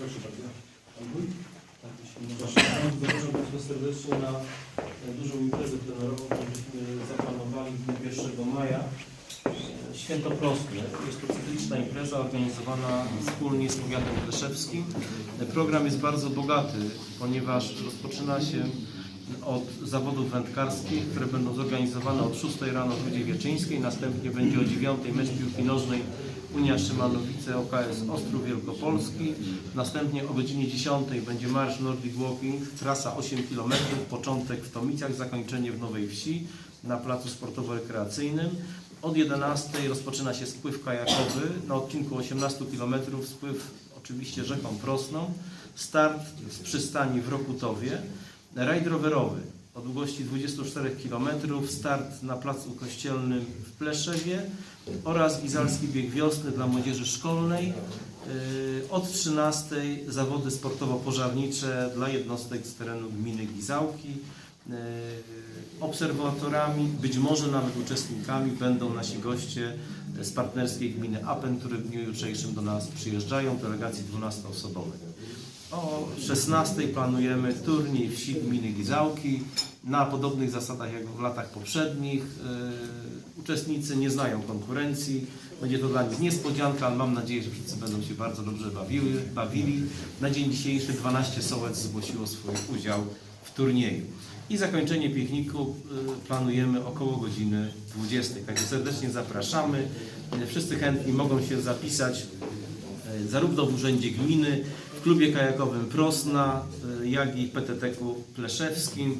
Proszę bardzo. Tak, jeśli. Zapraszam Państwa serdecznie na e, dużą imprezę plenerową, którą zaplanowali w dniu 1 maja. E, Święto Prostne. Jest to cykliczna impreza organizowana wspólnie z powiatem kleszewskim. E, Program jest bardzo bogaty, ponieważ rozpoczyna się od zawodów wędkarskich, które będą zorganizowane od 6 rano w Rudzie Wieczyńskiej, następnie będzie o 9 mecz piłki nożnej Unia Szymanowice OKS Ostrów Wielkopolski, następnie o godzinie 10 będzie marsz Nordic Walking, trasa 8 km, początek w Tomicach, zakończenie w Nowej Wsi na placu sportowo-rekreacyjnym. Od 11 rozpoczyna się spływ kajakowy. Na odcinku 18 km, spływ oczywiście rzeką Prosną, start z przystani w Rokutowie, rajd rowerowy o długości 24 km, start na placu kościelnym w Pleszewie oraz Gizalski Bieg Wiosny dla młodzieży szkolnej. Yy, Od 13 zawody sportowo-pożarnicze dla jednostek z terenu gminy Gizałki. Yy, Obserwatorami, być może nawet uczestnikami będą nasi goście z partnerskiej gminy Apen, które w dniu jutrzejszym do nas przyjeżdżają, delegacji 12-osobowej. O 16 planujemy turniej wsi gminy Gizałki na podobnych zasadach jak w latach poprzednich. Yy, Uczestnicy nie znają konkurencji. Będzie to dla nich niespodzianka, ale mam nadzieję, że wszyscy będą się bardzo dobrze bawiły, bawili. Na dzień dzisiejszy 12 sołec zgłosiło swój udział w turnieju. I zakończenie pikniku y, planujemy około godziny 20. Także serdecznie zapraszamy. Wszyscy chętni mogą się zapisać y, zarówno w Urzędzie Gminy, w klubie kajakowym Prosna, y, jak i PTT-ku Pleszewskim.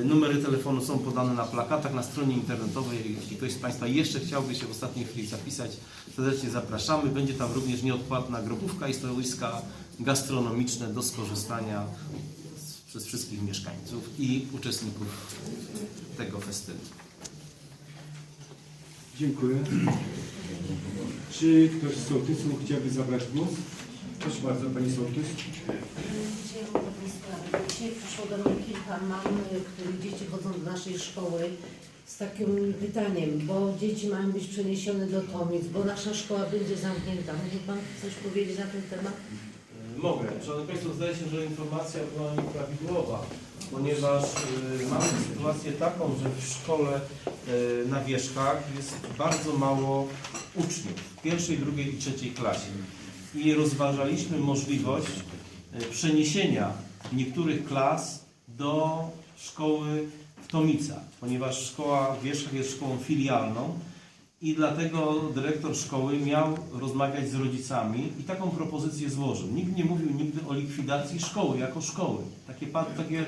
Y, Numery telefonu są podane na plakatach na stronie internetowej. Jeśli ktoś z Państwa jeszcze chciałby się w ostatniej chwili zapisać, serdecznie zapraszamy. Będzie tam również nieodpłatna grobówka i stoiska gastronomiczne do skorzystania przez wszystkich mieszkańców i uczestników tego festynu. Dziękuję. Czy ktoś z sołtysów chciałby zabrać głos? Proszę bardzo, Pani Sołtys. Dzisiaj mam taką sprawę. Dzisiaj przyszło do mnie kilka mam, których dzieci chodzą do naszej szkoły z takim pytaniem, bo dzieci mają być przeniesione do Tomic, bo nasza szkoła będzie zamknięta. Mógłby Pan coś powiedzieć na ten temat? Mogę. Szanowni Państwo, zdaje się, że informacja była nieprawidłowa, ponieważ y, mamy sytuację taką, że w szkole y, na Wierzchach jest bardzo mało uczniów w pierwszej, drugiej i trzeciej klasie. I rozważaliśmy możliwość y, przeniesienia niektórych klas do szkoły w Tomicach, ponieważ szkoła w Wierzchach jest szkołą filialną i dlatego dyrektor szkoły miał rozmawiać z rodzicami i taką propozycję złożył. Nikt nie mówił nigdy o likwidacji szkoły jako szkoły. Takie, takie, e,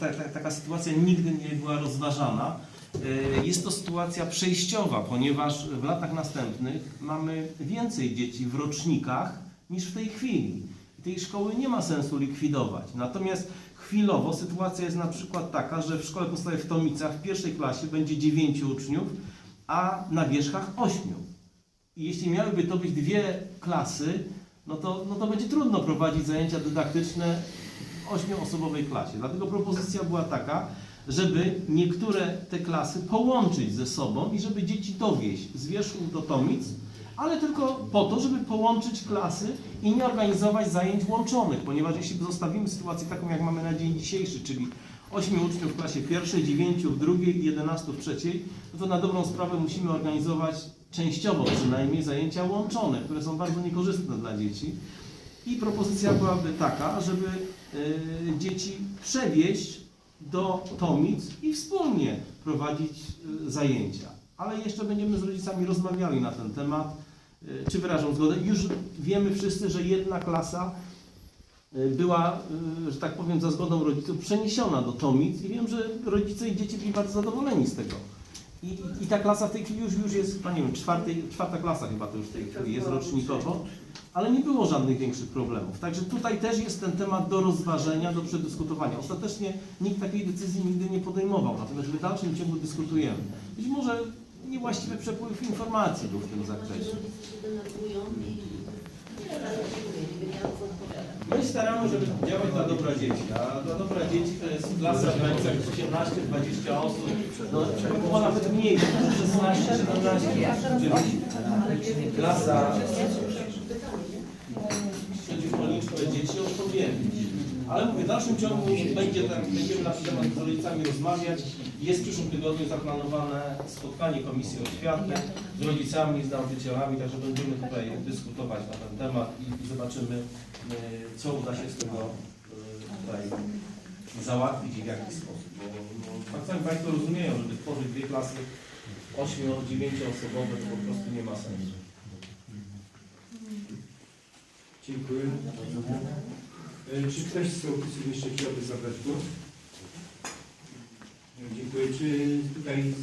ta, ta, taka sytuacja nigdy nie była rozważana. E, Jest to sytuacja przejściowa, ponieważ w latach następnych mamy więcej dzieci w rocznikach niż w tej chwili. Tej szkoły nie ma sensu likwidować. Natomiast chwilowo sytuacja jest na przykład taka, że w szkole podstawowej w Tomicach w pierwszej klasie będzie 9 uczniów, a na wierzchach 8. I jeśli miałyby to być dwie klasy, no to, no to będzie trudno prowadzić zajęcia dydaktyczne w ośmioosobowej klasie. Dlatego propozycja była taka, żeby niektóre te klasy połączyć ze sobą i żeby dzieci dowieść z wierzchów do Tomic, ale tylko po to, żeby połączyć klasy i nie organizować zajęć łączonych, ponieważ jeśli zostawimy sytuację taką, jak mamy na dzień dzisiejszy, czyli 8 uczniów w klasie pierwszej, 9 w drugiej i 11 w trzeciej, no to na dobrą sprawę musimy organizować częściowo przynajmniej zajęcia łączone, które są bardzo niekorzystne dla dzieci. I propozycja byłaby taka, żeby y, dzieci przewieźć do Tomic i wspólnie prowadzić y, zajęcia. Ale jeszcze będziemy z rodzicami rozmawiali na ten temat, y, czy wyrażą zgodę. Już wiemy wszyscy, że jedna klasa y, była, że tak powiem, za zgodą rodziców przeniesiona do Tomic i wiem, że rodzice i dzieci byli bardzo zadowoleni z tego. I, i, i ta klasa w tej chwili już, już jest, chyba nie wiem, czwarta klasa chyba to już w tej chwili jest rocznikowo, ale nie było żadnych większych problemów. Także tutaj też jest ten temat do rozważenia, do przedyskutowania. Ostatecznie nikt takiej decyzji nigdy nie podejmował, natomiast w dalszym ciągu dyskutujemy. Być może niewłaściwy przepływ informacji był w tym zakresie. My staramy, żeby działać dla dobra dzieci, a dla dobra dzieci to jest klasa w granicach 18-20 osób, no nawet mniej, 16-17 dzieci. Klasa te dzieci, odpowiemy. Ale mówię, w dalszym ciągu będzie tak, będziemy na ten temat z rodzicami rozmawiać. Jest w przyszłym tygodniu zaplanowane spotkanie Komisji Oświaty z rodzicami, z nauczycielami, także będziemy tutaj dyskutować na ten temat i zobaczymy, y, co uda się z tego y, tutaj załatwić i w jaki sposób. Bo no, tak samo Państwo rozumieją, żeby tworzyć dwie klasy 8-9 osobowe, to po prostu nie ma sensu. Dziękuję. E, czy ktoś z sołtysów jeszcze chciałby zabrać głos? E, dziękuję. Czy tutaj